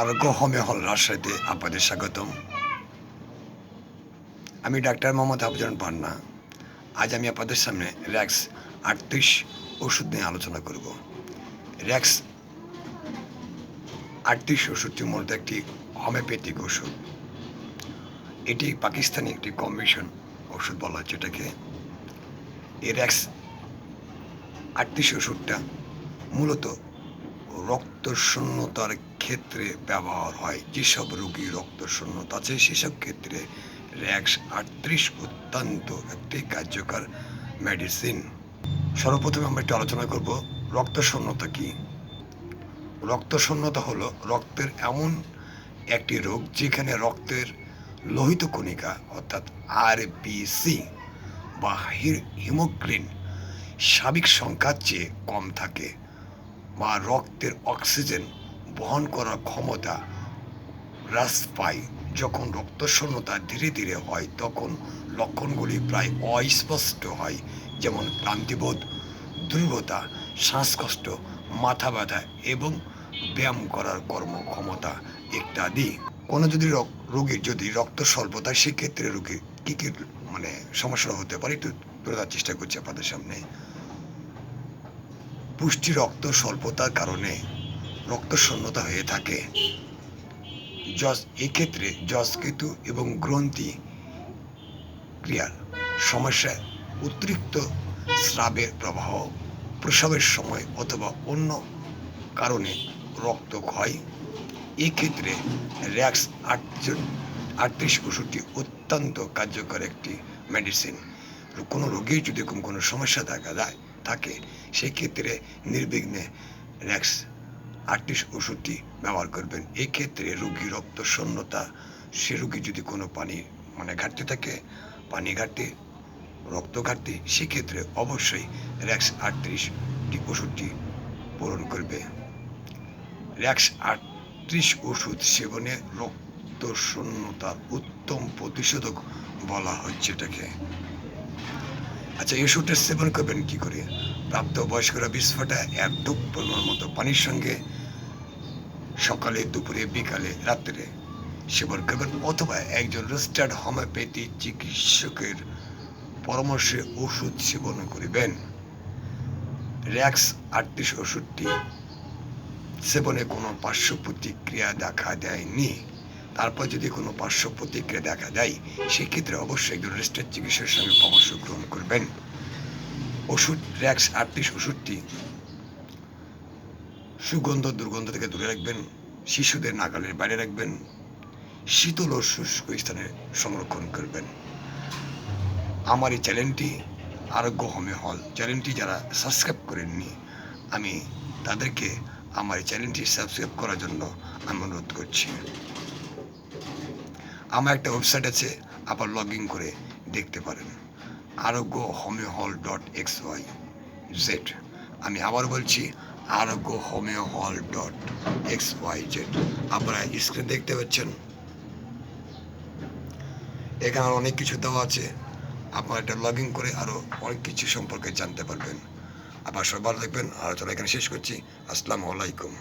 আরোগ্য হোমিও হল রাজশাহীতে আপনাদের স্বাগতম। আমি ডাক্তার মোহাম্মদ আফজান পান্না। আজ আমি আপনাদের সামনে র্যাক্স আটত্রিশ ওষুধ নিয়ে আলোচনা করব। র্যাক্স আটত্রিশ ওষুধটির মধ্যে একটি হোমিওপ্যাথিক ওষুধ। এটি পাকিস্তানি একটি কমিশন ওষুধ বলা হয় যেটাকে। এই র্যাক্স আটত্রিশ ওষুধটা মূলত রক্ত শূন্যতার ক্ষেত্রে ব্যবহার হয়। যেসব রোগী রক্ত শূন্যতা আছে, সেসব ক্ষেত্রে র্যাক্স আটত্রিশ অত্যন্ত একটি কার্যকর মেডিসিন সর্বপ্রথমে আমরা একটু আলোচনা করব রক্ত শূন্যতা কী? রক্ত শূন্যতা হলো রক্তের এমন একটি রোগ যেখানে রক্তের লোহিত কণিকা, অর্থাৎ আর আরবিসি বা হিমোগ্রিন স্বাভাবিক সংখ্যার চেয়ে কম থাকে। বা রক্তের অক্সিজেন বহন করার ক্ষমতা হ্রাস পায়। যখন রক্ত শূন্যতা ধীরে ধীরে হয়, তখন লক্ষণগুলি প্রায় অস্পষ্ট হয়, যেমন ক্লান্তিবোধ, দুর্বলতা, শ্বাসকষ্ট, মাথা ব্যথা এবং ব্যায়াম করার কর্মক্ষমতা ইত্যাদি। কোনো যদি রোগীর যদি রক্ত স্বল্পতা সেক্ষেত্রে রোগীর কী কী মানে সমস্যা হতে পারে? একটু তুলে ধরার চেষ্টা করছি আপনাদের সামনে। পুষ্টি রক্ত স্বল্পতার কারণে রক্ত শূন্যতা হয়ে থাকে। যশ এক্ষেত্রে যশকেতু এবং গ্রন্থি ক্রিয়ার সমস্যা অতিরিক্ত স্রাবের প্রবাহ, প্রসবের সময় অথবা অন্য কারণে রক্ত ক্ষয়। এক্ষেত্রে র্যাক্স আটত্রিশ ওষুধটি অত্যন্ত কার্যকর একটি মেডিসিন কোনো রোগীর যদি কোনো সমস্যা দেখা যায় থাকে সেই ক্ষেত্রে নির্বিঘ্নে র্যাক্স আটত্রিশ ওষুধটি ব্যবহার করবেন। এই ক্ষেত্রে রোগী রক্ত শূন্যতা সে রোগী যদি কোনো পানি মানে ঘাটতি থাকে, পানি ঘাটতি, রক্ত ঘাটতি, সেক্ষেত্রে অবশ্যই র্যাক্স আটত্রিশটি ওষুধটি পূরণ করবে। র্যাক্স আটত্রিশ ওষুধ সেবনে রক্ত শূন্যতার উত্তম প্রতিষেধক বলা হচ্ছে এটাকে। আচ্ছা ওষুধটা সেবন করবেন কি করে? প্রাপ্ত বয়স্করা বিস্ফোটা এক ডুব পরিমাণ মতো পানির সঙ্গে সকালে, দুপুরে, বিকালে, রাত্রে সেবন করবেন অথবা একজন রেজিস্টার্ড হোমিওপ্যাথি চিকিৎসকের পরামর্শে ওষুধ সেবন করিবেন। র্যাক্স আটত্রিশ ওষুধটি সেবনে কোনো পার্শ্ব প্রতিক্রিয়া দেখা দেয়নি। তারপর যদি কোনো পার্শ্ব প্রতিক্রিয়া দেখা দেয়, সেক্ষেত্রে অবশ্যই একজন রেজিস্টার্ড চিকিৎসকের সঙ্গে পরামর্শ গ্রহণ করবেন। ওষুধ র্যাক্স আটত্রিশ ওষুধটি সুগন্ধ, দুর্গন্ধ থেকে দূরে রাখবেন, শিশুদের নাগালের বাইরে রাখবেন, শীতল ও শুষ্ক স্থানে সংরক্ষণ করবেন। আমার এই চ্যানেলটি আরোগ্য হোমে হল। চ্যানেলটি যারা সাবস্ক্রাইব করেননি, আমি তাদেরকে আমার এই চ্যানেলটি সাবস্ক্রাইব করার জন্য আমি অনুরোধ করছি। আমার একটা ওয়েবসাইট আছে, আবার লগ ইন করে দেখতে পারেন। আরোগ্য homeo hall dot X Y Z আমি আবার বলছি Arogya homeo hall dot X Y Z আপনারা স্ক্রিন দেখতে পাচ্ছেন। এখানে অনেক কিছু দেওয়া আছে। আপনারা এটা লগ ইন করে আরও অনেক কিছু সম্পর্কে জানতে পারবেন। আবার ভালো থাকবেন। আলোচনা এখানে শেষ করছি। আসসালামু আলাইকুম।